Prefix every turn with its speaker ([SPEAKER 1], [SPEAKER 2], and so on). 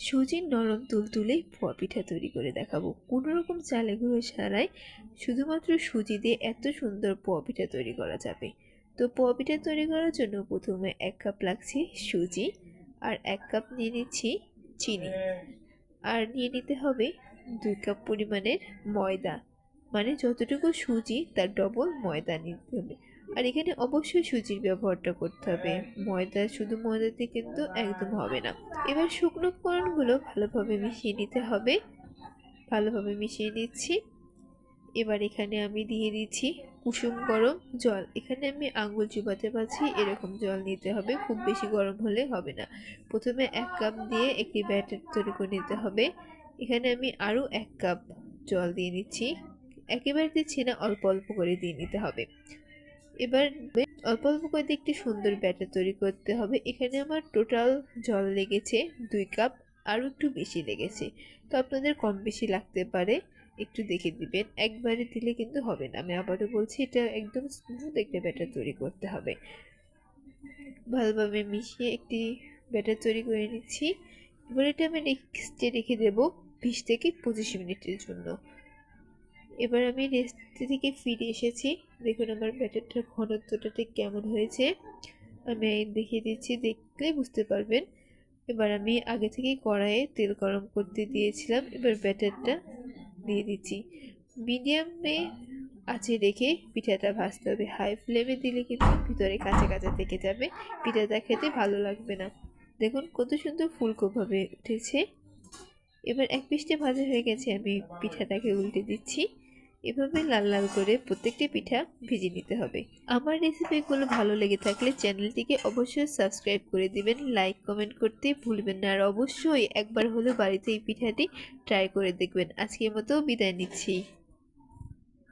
[SPEAKER 1] সুজির নরম তুলতুলে ভুয়া পিঠা তৈরি করে দেখাবো। কোনো রকম চালে গুঁড়ো ছাড়াই শুধুমাত্র সুজি দিয়ে এত সুন্দর পোয়া পিঠা তৈরি করা যাবে। তো পোয়া পিঠা তৈরি করার জন্য প্রথমে এক কাপ লাগছে সুজি আর এক কাপ নিয়ে নিচ্ছি চিনি। আর নিয়ে নিতে হবে দুই কাপ পরিমাণের ময়দা। মানে যতটুকু সুজি, তার ডবল ময়দা নিতে হবে। আর এখানে অবশ্যই সুজির ব্যবহারটা করতে হবে। ময়দা শুধু ময়দাতে কিন্তু একদম হবে না। এবার শুকনো উপকরণগুলো ভালোভাবে মিশিয়ে নিতে হবে। ভালোভাবে মিশিয়ে নিচ্ছি। এবার এখানে আমি দিয়ে দিচ্ছি কুসুম গরম জল। এখানে আমি আঙ্গুল চুবাতে পারছি, এরকম জল নিতে হবে। খুব বেশি গরম হলে হবে না। প্রথমে এক কাপ দিয়ে একটি ব্যাটার তৈরি করে নিতে হবে। এখানে আমি আরও এক কাপ জল দিয়ে নিচ্ছি একেবারে দিচ্ছি না অল্প অল্প করে দিয়ে নিতে হবে। এবার অল্প অল্প করে দিয়ে একটি সুন্দর ব্যাটার তৈরি করতে হবে। এখানে আমার টোটাল জল লেগেছে দুই কাপ আরও একটু বেশি লেগেছে। তো আপনাদের কম বেশি লাগতে পারে, একটু দেখে দিবেন। একবারে দিলে কিন্তু হবে না। আমি আবারও বলছি, এটা একদম স্মুথ একটা ব্যাটার তৈরি করতে হবে। ভালোভাবে মিশিয়ে একটি ব্যাটার তৈরি করে নিচ্ছি। এবার এটা আমি নেক্সটে রেখে দেবো বিশ থেকে পঁচিশ মিনিটের জন্য। এবার আমি রেস্ট থেকে ফিরে এসেছি। দেখুন আমার ব্যাটারটার ঘনত্বটা ঠিক কেমন হয়েছে। আমি দেখিয়ে দিচ্ছি, দেখলে বুঝতে পারবেন। এবার আমি আগে থেকেই কড়াইয়ে তেল গরম করতে দিয়েছিলাম, এবার ব্যাটারটা দিয়ে দিচ্ছি। মিডিয়ামে আছে রেখে পিঠাটা ভাজতে হবে। হাই ফ্লেমে দিলে কিন্তু ভিতরে কাঁচা কাঁচা থেকে যাবে। পিঠাটা খেতে ভালো লাগবে না। দেখুন কত সুন্দর ফুলকোভাবে উঠেছে। এবার এক পিঠে ভাজা হয়ে গেছে, আমি পিঠাটাকে উল্টে দিচ্ছি। এভাবে লাল লাল করে প্রত্যেকটি পিঠা ভিজে নিতে হবে। আমার রেসিপিগুলো ভালো লেগে থাকলে চ্যানেলটিকে অবশ্যই সাবস্ক্রাইব করে দিবেন, লাইক, কমেন্ট করতে ভুলবেন না। আর অবশ্যই একবার হলেও বাড়িতে এই পিঠাটি ট্রাই করে দেখবেন। আজকের মতো বিদায় নিচ্ছি।